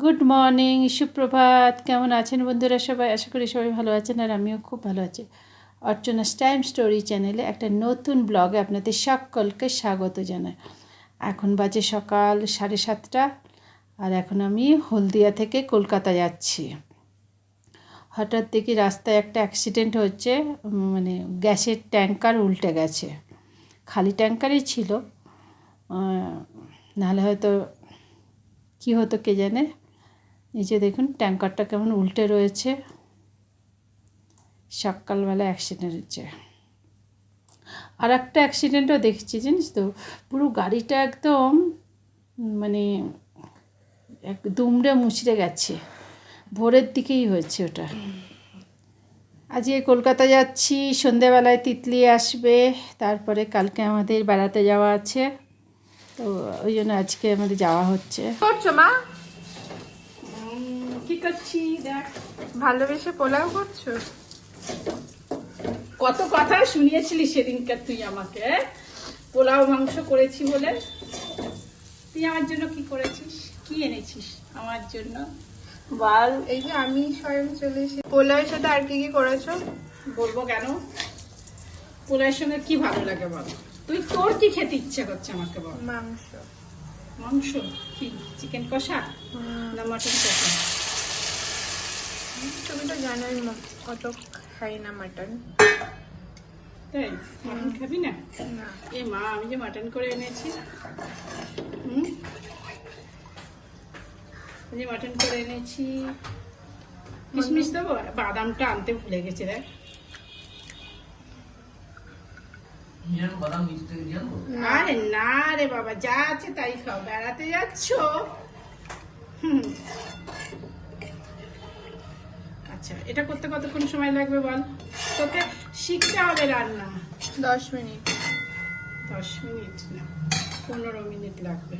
Good morning সুপ্রভাত। কেমন আছেন বন্ধুরা সবাই? আশা করি সবাই ভালো আছেন আর আমিও খুব ভালো আছি। অর্চনাস টাইম স্টোরি চ্যানেলে একটা নতুন ব্লগে আপনাদের সকলকে স্বাগত জানাই। এখন বাজে সকাল সাড়ে সাতটা আর এখন আমি হলদিয়া থেকে কলকাতা যাচ্ছি। হঠাৎ দেখি রাস্তায় একটা অ্যাক্সিডেন্ট হচ্ছে মানে গ্যাসের ট্যাঙ্কার উল্টে গেছে। খালি ট্যাঙ্কারই ছিল। নাহলে হয়তো কী হতো কে জানে? এই যে দেখুন, ট্যাঙ্কারটা কেমন উল্টে রয়েছে। সকালবেলা অ্যাক্সিডেন্ট হচ্ছে। আর একটা অ্যাক্সিডেন্টও দেখছি, জানিস তো? পুরো গাড়িটা একদম মানে এক দুমড়ে মুচড়ে গেছে। ভোরের দিকেই হয়েছে ওটা। আজকে কলকাতা যাচ্ছি, সন্ধেবেলায় তিতলি আসবে, তারপরে কালকে আমাদের বেড়াতে যাওয়া আছে। তো ওই জন্য আজকে আমাদের যাওয়া হচ্ছে। করছ মা? কি করছি দেখ। ভালোবেসে পোলাও করছ? কত কথা শুনিয়েছিলি সেদিনকার তুই আমাকে পোলাও মাংস করেছি বলে। তুই আমার জন্য কি করেছিস? কি এনেছিস আমার জন্য? বল এই যে আমি স্বয়ং চলে এসে পোলাওয়ের সাথে আর কি কি করেছ? বলব কেন? পোলাওয়ের সঙ্গে কি ভালো লাগে বল? তুই তোর কি খেতে ইচ্ছে করছে আমাকে বল? মাংস। মাংস? কি চিকেন কষা? না মটন কষা? তুমি তো জানোই অত খাই না মাটন। তাই? মটন খাবি না? এ মা আমি যে মাটন করে এনেছি। হুম? যে মাটন করে এনেছি। কিশমিশ দেবো? বাদামটা আনতে ভুলে গেছে দেখ। আনব? আরে না রে বাবা যা আছে তাই খাও বেড়াতে যাচ্ছ? হুম। আচ্ছা এটা করতে কতক্ষণ সময় লাগবে বল? তোকে শিখতে হবে রান্না। দশ মিনিট। দশ মিনিট না পনেরো মিনিট লাগবে।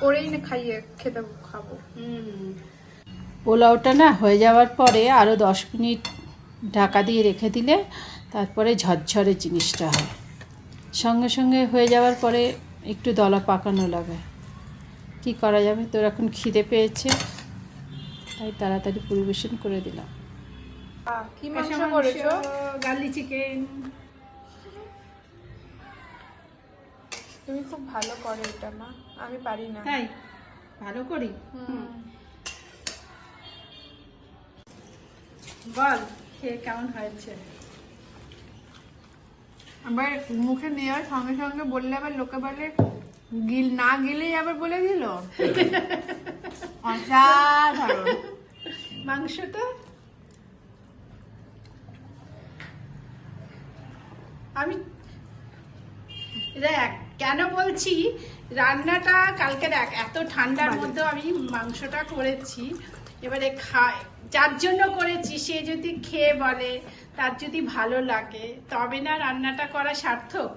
করেই না খাইয়ে খেতে খাব। পোলাওটা না হয়ে যাওয়ার পরে আরও দশ মিনিট ঢাকা দিয়ে রেখে দিলে তারপরে ঝরঝরে জিনিসটা হয়। সঙ্গে সঙ্গে হয়ে যাওয়ার পরে একটু দলা পাকানো লাগে। কি করা যাবে? তোর এখন খিদে পেয়েছে। তাই তাড়াতাড়ি পরিবেশন করে দিলাম। কি মাংস করেছ? গার্লি চিকেন তুমি খুব ভালো করো এটা মা। আমি পারি না। তাই? ভালো করি? বল খেয়ে কেমন হয়েছে? আবার মুখে নেওয়ার সঙ্গে সঙ্গে বললে আবার লোকে বলে গিল না গিলেই আবার বলে দিল? অসাধারণ। মাংসটা আমি দেখ কেন বলছি রান্নাটা কালকে দেখ এত ঠান্ডার মধ্যে আমি মাংসটা করেছি। এবারে খায়। যার জন্য করেছি সে যদি খেয়ে বলে তার যদি ভালো লাগে তবে না রান্নাটা করা সার্থক?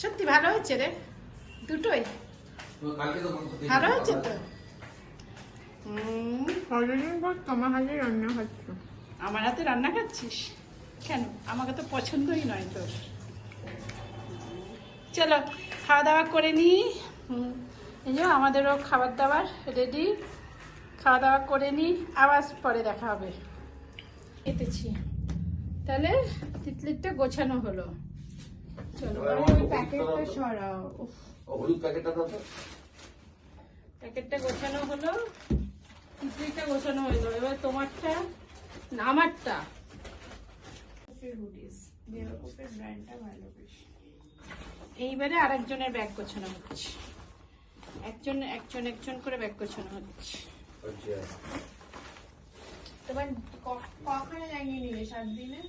সত্যি ভালো হয়েছে রে। দুটোই। ভালো হয়েছে তো? তোমার হাতে রান্না খাচ্ছ। আমার হাতে রান্না খাচ্ছিস? কেন? আমাকে তো পছন্দই নয় তোর। চলো খাওয়া দাওয়া করে নিই এই যে আমাদেরও খাবার দাবার রেডি খাওয়া দাওয়া করে নিই আবার পরে দেখা হবে। খেতেছি তাহলে তিতলিরটা গোছানো হলো। চলো প্যাকেটটা সরাও। হলুদ প্যাকেটটা দাও প্যাকেটটা গোছানো হলো। তিতলিটা গোছানো হলো। এবার তোমারটা না আমারটা এইবারে আরেকজনের ব্যাগ গোছানো হচ্ছে। একজন একজন একজন করে ব্যাগ গোছানো হচ্ছে। তোমার কখনো জানিয়ে নিলে সাত দিনে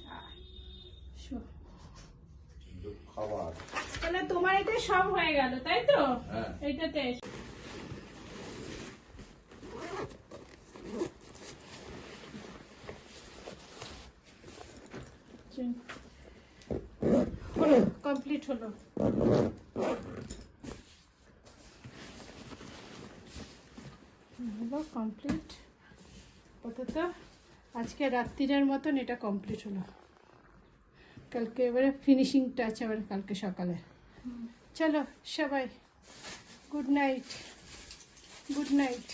খাবার তাহলে তোমার এটা সব হয়ে গেল তাই তো হ্যাঁ। এইটাতে কমপ্লিট হলো হলো কমপ্লিট আপাতত আজকে রাত্রিরের মতন এটা কমপ্লিট হলো। কালকে এবারে ফিনিশিং টাচ আবার কালকে সকালে। চলো সবাই গুড নাইট গুড নাইট